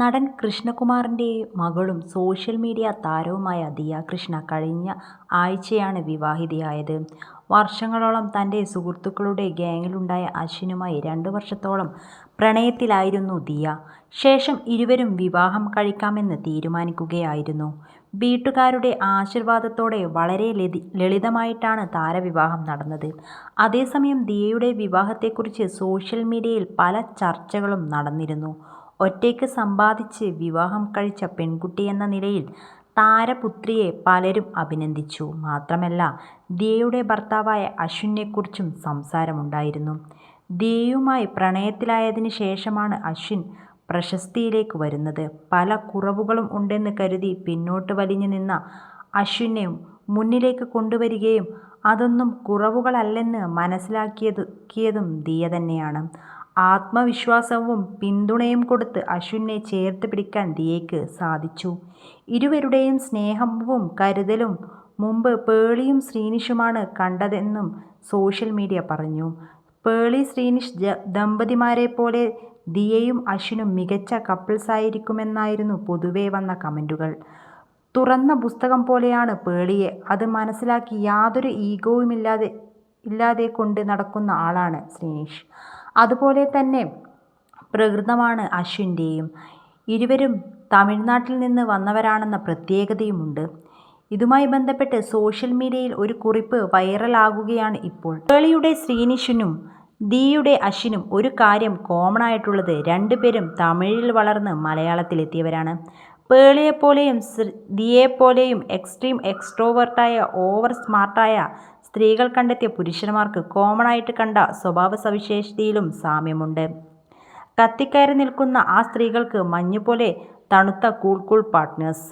നടൻ കൃഷ്ണകുമാറിന്റെ മകളും social media താരവുമായ ദിയ കൃഷ്ണ കഴിഞ്ഞ ആഴ്ചയാണ് വിവാഹിതയായത്. വർഷങ്ങളോളം തന്റെ സുഹൃത്തുക്കളുടെ ഗ്യാങ്ങിലുണ്ടായ അശ്വിനുമായി രണ്ട് വർഷത്തോളം പ്രണയത്തിലായിരുന്നു ദിയ. ശേഷം ഇരുവരും വിവാഹം കഴിക്കാമെന്ന് തീരുമാനിക്കുകയായിരുന്നു. വീട്ടുകാരുടെ ആശീർവാദത്തോടെ വളരെ ലളിതമായിട്ടാണ് താരവിവാഹം നടന്നത്. അതേസമയം ദിയയുടെ വിവാഹത്തെക്കുറിച്ച് സോഷ്യൽ മീഡിയയിൽ പല ചർച്ചകളും നടന്നിരുന്നു. ഒറ്റയ്ക്ക് സമ്പാദിച്ച് വിവാഹം കഴിച്ച പെൺകുട്ടിയെന്ന നിലയിൽ താരപുത്രിയെ പലരും അഭിനന്ദിച്ചു. മാത്രമല്ല ദിയയുടെ ഭർത്താവായ അശ്വിനെക്കുറിച്ചും സംസാരമുണ്ടായിരുന്നു. ദിയയുമായി പ്രണയത്തിലായതിന് ശേഷമാണ് അശ്വിൻ പ്രശസ്തിയിലേക്ക് വരുന്നത്. പല കുറവുകളും ഉണ്ടെന്ന് കരുതി പിന്നോട്ട് വലിഞ്ഞു നിന്ന അശ്വിനെ മുന്നിലേക്ക് കൊണ്ടുവരികയും അതൊന്നും കുറവുകളല്ലെന്ന് മനസ്സിലാക്കിയതും ദിയ തന്നെയാണ്. ആത്മവിശ്വാസവും പിന്തുണയും കൊടുത്ത് അശ്വിനെ ചേർത്ത് പിടിക്കാൻ ദിയയ്ക്ക് സാധിച്ചു. ഇരുവരുടെയും സ്നേഹവും കരുതലും മുമ്പ് പേളിയും ശ്രീനിഷുമാണ് കണ്ടതെന്നും സോഷ്യൽ മീഡിയ പറഞ്ഞു. പേളി ശ്രീനിഷ് ദമ്പതിമാരെ പോലെ ദിയയും അശ്വിനും മികച്ച കപ്പിൾസായിരിക്കുമെന്നായിരുന്നു പൊതുവേ വന്ന കമന്റുകൾ തുറന്ന പുസ്തകം പോലെയാണ് പേളിയെ. അത് മനസ്സിലാക്കി യാതൊരു ഈഗോയും ഇല്ലാതെ ഇല്ലാതെ കൊണ്ട് നടക്കുന്ന ആളാണ് ശ്രീനിഷ്. അതുപോലെ തന്നെ പ്രകൃതമാണ് അശ്വിന്റെയും ഇരുവരും തമിഴ്നാട്ടിൽ നിന്ന് വന്നവരാണെന്ന പ്രത്യേകതയുമുണ്ട്. ഇതുമായി ബന്ധപ്പെട്ട് സോഷ്യൽ മീഡിയയിൽ ഒരു കുറിപ്പ് വൈറലാകുകയാണ് ഇപ്പോൾ. കേളിയുടെ ശ്രീനിഷിനും ദിയുടെ അശ്വിനും ഒരു കാര്യം കോമൺ ആയിട്ടുള്ളത് രണ്ടുപേരും തമിഴിൽ വളർന്ന് മലയാളത്തിലെത്തിയവരാണ്. പേളിയെപ്പോലെയും ദിയെപ്പോലെയും എക്സ്ട്രീം എക്സ്ട്രോവേർട്ടായ ഓവർ സ്മാർട്ടായ സ്ത്രീകൾ കണ്ടെത്തിയ പുരുഷന്മാർക്ക് കോമണായിട്ട് കണ്ട സ്വഭാവ സവിശേഷതയിലും സാമ്യമുണ്ട്. കത്തിക്കയറി നിൽക്കുന്ന ആ സ്ത്രീകൾക്ക് മഞ്ഞുപോലെ തണുത്ത കൂൾ കൂൾ പാർട്ട്നേഴ്സ്.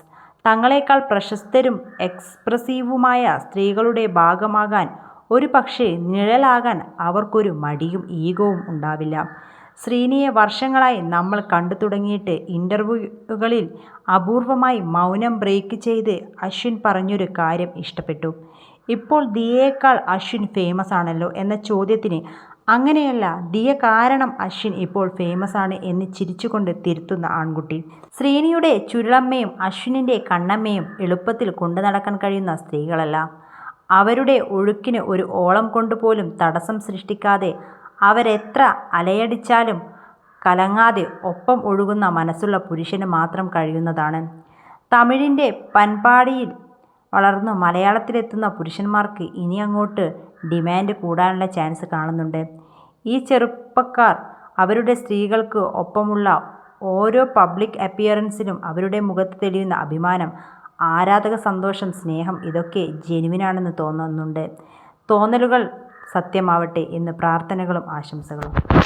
തങ്ങളെക്കാൾ പ്രശസ്തരും എക്സ്പ്രസീവുമായ സ്ത്രീകളുടെ ഭാഗമാകാൻ ഒരു പക്ഷേ നിഴലാകാൻ അവർക്കൊരു മടിയും ഈഗവും ഉണ്ടാവില്ല. ശ്രീനിയെ വർഷങ്ങളായി നമ്മൾ കണ്ടു തുടങ്ങിയിട്ട് ഇന്റർവ്യൂകളിൽ അപൂർവമായി മൗനം ബ്രേക്ക് ചെയ്ത് അശ്വിൻ പറഞ്ഞൊരു കാര്യം ഇഷ്ടപ്പെട്ടു. ഇപ്പോൾ ദിയയേക്കാൾ അശ്വിൻ ഫേമസ് ആണല്ലോ എന്ന ചോദ്യത്തിന് അങ്ങനെയല്ല ദിയ കാരണം അശ്വിൻ ഇപ്പോൾ ഫേമസ് ആണ് എന്ന് ചിരിച്ചുകൊണ്ട് തിരുത്തുന്ന ആൺകുട്ടി. ശ്രീനിയുടെ ചുരുളമ്മയും അശ്വിനിന്റെ കണ്ണമ്മയും എളുപ്പത്തിൽ കൊണ്ടു നടക്കാൻ കഴിയുന്ന സ്ത്രീകളല്ല. അവരുടെ ഒഴുക്കിന് ഒരു ഓളം കൊണ്ടുപോലും തടസ്സം സൃഷ്ടിക്കാതെ അവരെത്ര അലയടിച്ചാലും കലങ്ങാതെ ഒപ്പം ഒഴുകുന്ന മനസ്സുള്ള പുരുഷന് മാത്രം കഴിയുന്നതാണ്. തമിഴിന്റെ പൻപാടിയിൽ വളർന്നു മലയാളത്തിലെത്തുന്ന പുരുഷന്മാർക്ക് ഇനി അങ്ങോട്ട് ഡിമാൻഡ് കൂടാനുള്ള ചാൻസ് കാണുന്നുണ്ട്. ഈ ചെറുപ്പക്കാർ അവരുടെ സ്ത്രീകൾക്ക് ഒപ്പമുള്ള ഓരോ പബ്ലിക് അപ്പിയറൻസിലും അവരുടെ മുഖത്ത് തെളിയുന്ന അഭിമാനം, ആരാധക സന്തോഷം, സ്നേഹം ഇതൊക്കെ ജെനുവിനാണെന്ന് തോന്നുന്നുണ്ട്. തോന്നലുകൾ സത്യമാവട്ടെ എന്ന് പ്രാർത്ഥനകളും ആശംസകളും.